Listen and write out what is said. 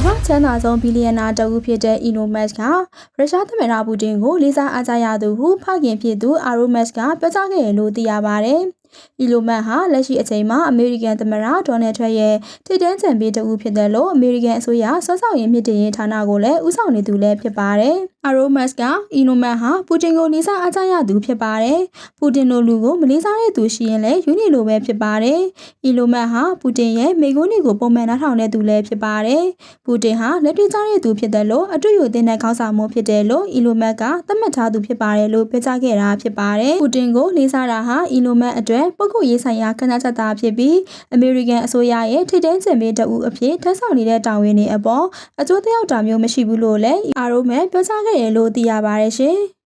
မ္ဘာချမ်းသာဆုံးဘီလီယံနာတဦးဖြစ်တဲ့ Elon Musk ကရုရှားသမ္မတပူတင်ကိုလေးစားအားကြရသူဟုဖခင်ဖြစ်သူ Elon Musk ကပြောကြားခဲ့တယ်လို့သိရပါ တယ်။ Elon Musk ဟာလက်ရှိအချိန်မှာအမေရိကန်သမ္မတဒေါ်နယ်ထရန့်ရဲ့ထိပ်တန်းချန်ပီတဦးဖြစ်တယ်လို့အမေရိကန်အစိုးရစောစောရေးမြင့်တင်ရေးဌာနကိုလည်းဦးဆောင်နေသူလည်းဖြစ်ပါတယ်။ Elon Musk က Elon Musk ဟာပူတင်ကိုလေးစားအားကြရသူဖြစ်ပါတယ်။ပူတင်လိုလူကိုမလေးစားတဲ့သူရှိရင်လည်းယူနေလိုပဲဖြစ်ပါတယ်။ Elon Musk ဟာပူတင်ရဲ့မိကုန်းတွေကိုပုံမှန်နားထောင်တဲ့သူလည်းဖြစ်ပါတယ်။ပူတင်ဟာလက်တွေ့ကျတဲ့သူဖြစ်တယ်လို့အတွေ့အကြုံသင်တဲ့ခေါင်းဆောင်မှုဖြစ်တယ်လို့ Elon Musk ကသတ်မှတ်ထားသူဖြစ်ပါတယ်လို့ပြောကြားခဲ့တာဖြစ်ပါတယ်။ပူတင်ကိုလေးစားတာဟာ Elon Musk အတွက်ပုဂ္ဂိုလ်ရေးဆိုင်ရာခဏချက်သားဖြစ်ပြီးအမေရိကန်အစိုးရရဲ့ထိပ်တန်းချန်ပီတဦးအဖြစ်ထမ်းဆောင်နေတဲ့တာဝန်တွေအပေါ်အကျိုးသက်ရောက်တာမျိုးမရှိဘူးလို့လည်းအာရိုမန်ပြောကြားခဲ့တယ်လို့သိရပါတယ်ရှင်။